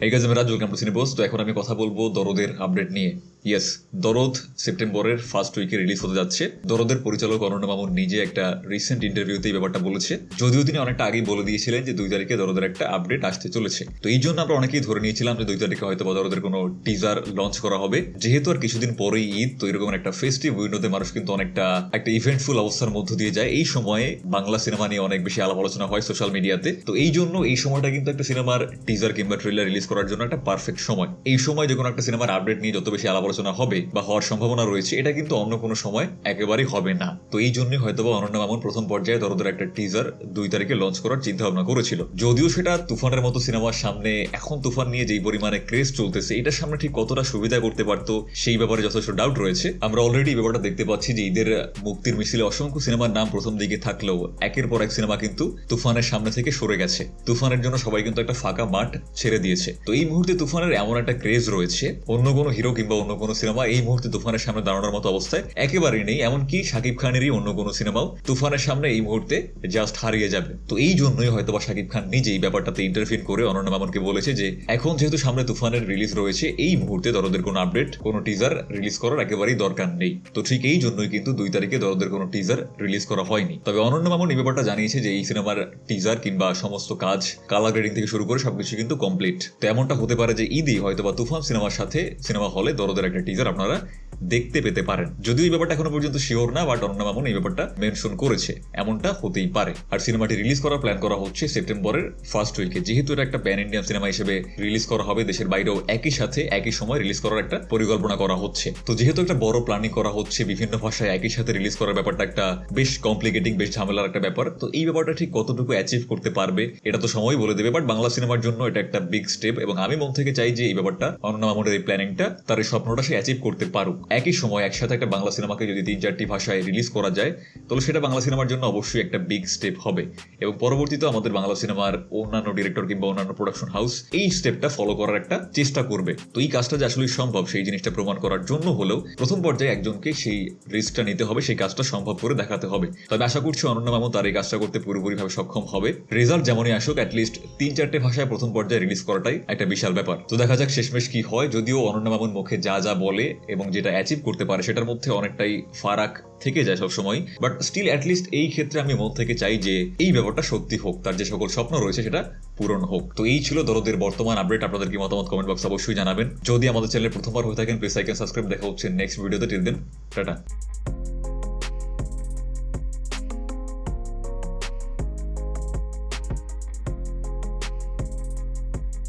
এই কাজ আমি রাজুল ক্যাম্পাস টু সিনেপোজ তো এখন আমি কথা বলব দরদের আপডেট নিয়ে। ইয়েস দরদ সেপ্টেম্বরের ফার্স্ট উইকে রিলিজ হতে যাচ্ছে। দরদের পরিচালক অরণ্য মামুন নিজে একটা রিসেন্ট ইন্টারভিউতে এই ব্যাপারটা বলেছে। যদিও তিনি অনেকটা আগেই বলে দিয়েছিলেন যে দুই তারিখে দরদের একটা আপডেট আসতে চলেছে। তো এই জন্য আমরা অনেকেই ধরে নিয়েছিলাম যে দুই তারিখে হয়তো বা দরদের কোনো টিজার লঞ্চ করা হবে। যেহেতু আর কিছুদিন পরেই ঈদ, তো এরকম একটা ফেস্টিভ উইন্ডোতে মানুষ কিন্তু অনেকটা একটা ইভেন্টফুল অবস্থার মধ্য দিয়ে যায়। এই সময়ে বাংলা সিনেমা নিয়ে অনেক বেশি আলাপ আলোচনা হয় সোশ্যাল মিডিয়াতে তো এই জন্য এই সময়টা কিন্তু একটা সিনেমার টিজার কিংবা ট্রেলার রিলিজ করার জন্য একটা পারফেক্ট সময়। এই সময় যে কোনো একটা সিনেমার আপডেট নিয়ে যত বেশি আলাপ আলোচনা হবে বা হওয়ার সম্ভাবনা রয়েছে, এটা কিন্তু অন্য কোনো সময় একেবারেই হবে না। তো এই জন্যই হয়তো বা অনন্য মামুন প্রথম পর্যায়ে দরদের একটা টিজার দুই তারিখে লঞ্চ করার চিন্তা ভাবনা করেছিল। যদিও সেটা তুফানের মতো সিনেমার সামনে এখন তুফান নিয়ে যেই পরিমাণে ক্রেজ চলতেছে, এটার সামনে ঠিক কতটা সুবিধা করতে পারতো, সেই ব্যাপারে যথেষ্ট ডাউট রয়েছে। আমরা অলরেডি ব্যাপারটা দেখতে পাচ্ছি যে ঈদের মুক্তির মিছিলে অসংখ্য সিনেমার নাম প্রথম দিকে থাকলেও একের পর এক সিনেমা কিন্তু তুফানের সামনে থেকে সরে গেছে। তুফানের জন্য সবাই কিন্তু একটা ফাঁকা মাঠ ছেড়ে দিয়েছে। তো এই মুহূর্তে তুফানের এমন একটা ক্রেজ রয়েছে, অন্য কোনো হিরো কিংবা অন্য কোনো সিনেমা এই মুহূর্তে তুফানের সামনে দাঁড়ানোর মতো অবস্থায় একেবারেই নেই, এমনকি শাকিব খানেরই অন্য কোনো সিনেমাও তুফানের সামনে এই মুহূর্তে জাস্ট হারিয়ে যাবে। তো এই জন্যই হয়তো বা শাকিব খান নিজেই ব্যাপারটাতে ইন্টারফিন করে অনন্য মামনকে বলেছে যে, এখন যেহেতু সামনে তুফানের রিলিজ রয়েছে, এই মুহূর্তে দরদের কোনো আপডেট কোনো টিজার রিলিজ করার একেবারেই দরকার নেই। তো ঠিক এই জন্যই কিন্তু দুই তারিখে দরদের কোনো টিজার রিলিজ করা হয়নি। তবে অনন্য মামন এই ব্যাপারটা জানিয়েছে যে, এই সিনেমার টিজার কিংবা সমস্ত কাজ কালার গ্রেডিং থেকে শুরু করে সবকিছু কিন্তু কমপ্লিট তো এমনটা হতে পারে যে ঈদই হয়তো বা তুফান সিনেমার সাথে সিনেমা হলে দরদের একটা টিজার আপনারা দেখতে পেতে পারেন। যদিও এই ব্যাপারটা এখনও পর্যন্ত শিওর না বাট অন্য মামুন এই ব্যাপারটা মেনশন করেছে। এমনটা হতেই পারে। আর সিনেমাটি রিলিজ করার প্ল্যান করা হচ্ছে সেপ্টেম্বরের ফার্স্ট উইকে যেহেতু এটা একটা প্যান ইন্ডিয়ান সিনেমা হিসেবে রিলিজ করা হবে, দেশের বাইরেও একই সাথে, একই সময় রিলিজ করার একটা পরিকল্পনা করা হচ্ছে। তো যেহেতু একটা বড় প্ল্যানিং করা হচ্ছে, বিভিন্ন ভাষায় একই সাথে রিলিজ করার ব্যাপারটা একটা বেশ কমপ্লিকেটিং বেশ ঝামেলার একটা ব্যাপার। তো এই ব্যাপারটা ঠিক কতটুকু অ্যাচিভ করতে পারবে, এটা তো সময় বলে দেবে। বাট বাংলা সিনেমার জন্য এটা একটা বিগ স্টেপ এবং আমি মন থেকে চাই যে এই ব্যাপারটা অন্য মামুনের এই প্ল্যানিংটা তার এই স্বপ্নটা সে অ্যাচিভ করতে পারুক। একই সময় একসাথে একটা বাংলা সিনেমাকে যদি তিন চারটি ভাষায় রিলিজ করা যায়, তাহলে সেটা বাংলা সিনেমার জন্য অবশ্যই একটা বিগ স্টেপ হবে। এবং পরবর্তীতে আমাদের বাংলা সিনেমার অন্যান্য ডিরেক্টর কিংবা অন্যান্য প্রোডাকশন হাউস এই স্টেপটা ফলো করার একটা চেষ্টা করবে। তো এই কাজটা যে আসলে সম্ভব, সেই জিনিসটা প্রমাণ করার জন্য হলেও প্রথম পর্যায়ে একজনকে সেই রিস্কটা নিতে হবে, সেই কাজটা সম্ভব করে দেখাতে হবে। তবে আশা করছি অনন্য মামু তার এই কাজটা করতে পুরোপুরিভাবে সক্ষম হবে। রেজাল্ট যেমনই আসুক অ্যাটলিস্ট তিন চারটে ভাষায় প্রথম পর্যায়ে রিলিজ করাটাই একটা বিশাল ব্যাপার। তো দেখা যাক শেষমেশ কি হয়, যদিও অনন্য মামুন মুখে যা যা বলে এবং যেটা অ্যাচিভ করতে পারে, সেটার মধ্যে অনেকটাই ফারাক থেকে যায় সবসময়। বাট স্টিল অ্যাটলিস্ট এই ক্ষেত্রে আমি মন থেকে চাই যে এই ব্যাপারটা সত্যি হোক, তার যে সকল স্বপ্ন রয়েছে সেটা পূরণ হোক। তো এই ছিল দরদের বর্তমান আপডেট আপনাদের কি মতামত কমেন্ট বক্স অবশ্যই জানাবেন। যদি আমাদের চ্যানেলে প্রথমবার হয়ে থাকেন প্লিজ আইকেন সাবস্ক্রাইব দেখা হচ্ছে নেক্সট ভিডিওতে টিল দেন টাটা।